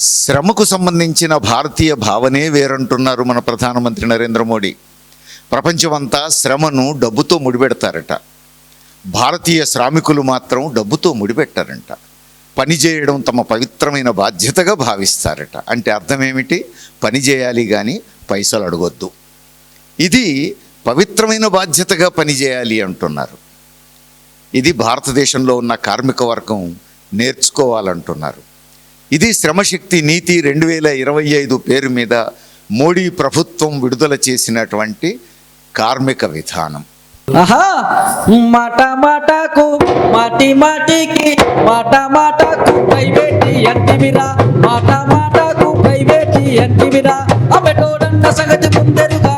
శ్రమకు సంబంధించిన భారతీయ భావనే వేరంటున్నారు మన ప్రధానమంత్రి నరేంద్ర మోడీ. ప్రపంచమంతా శ్రమను డబ్బుతో ముడిపెడతారట. భారతీయ శ్రామికులు మాత్రం డబ్బుతో ముడిపెట్టారంట. పనిచేయడం తమ పవిత్రమైన బాధ్యతగా భావిస్తారట. అంటే అర్థమేమిటి? పని చేయాలి కానీ పైసలు అడగొద్దు. ఇది పవిత్రమైన బాధ్యతగా పనిచేయాలి అంటున్నారు. ఇది భారతదేశంలో ఉన్న కార్మిక వర్గం నేర్చుకోవాలంటున్నారు. ఇది శ్రమశక్తి నీతి రెండు వేల ఇరవై ఐదు పేరు మీద మోడీ ప్రభుత్వం విడుదల చేసినటువంటి కార్మిక విధానం. మాట మాటకు మాటి మాటికి మాట మాటకు ప్రైవేటి ఎంటివిరా మాట మాటకు ప్రైవేటి ఎంటివిరా అమెటోడన్న ముందరుగా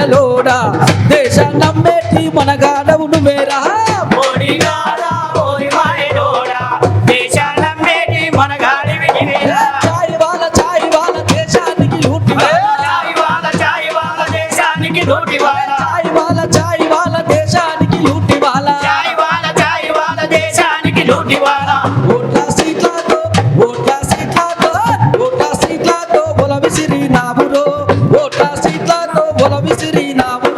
మనలోడా దేశాన్ని నమ్మేటి మనగాడవు నువ్వేరా మోడీగా విసిరినావు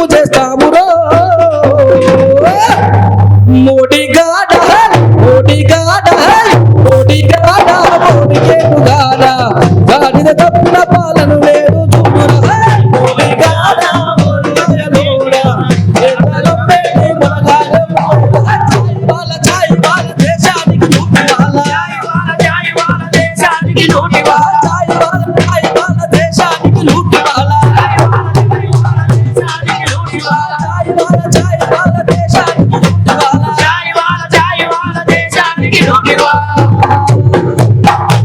pude.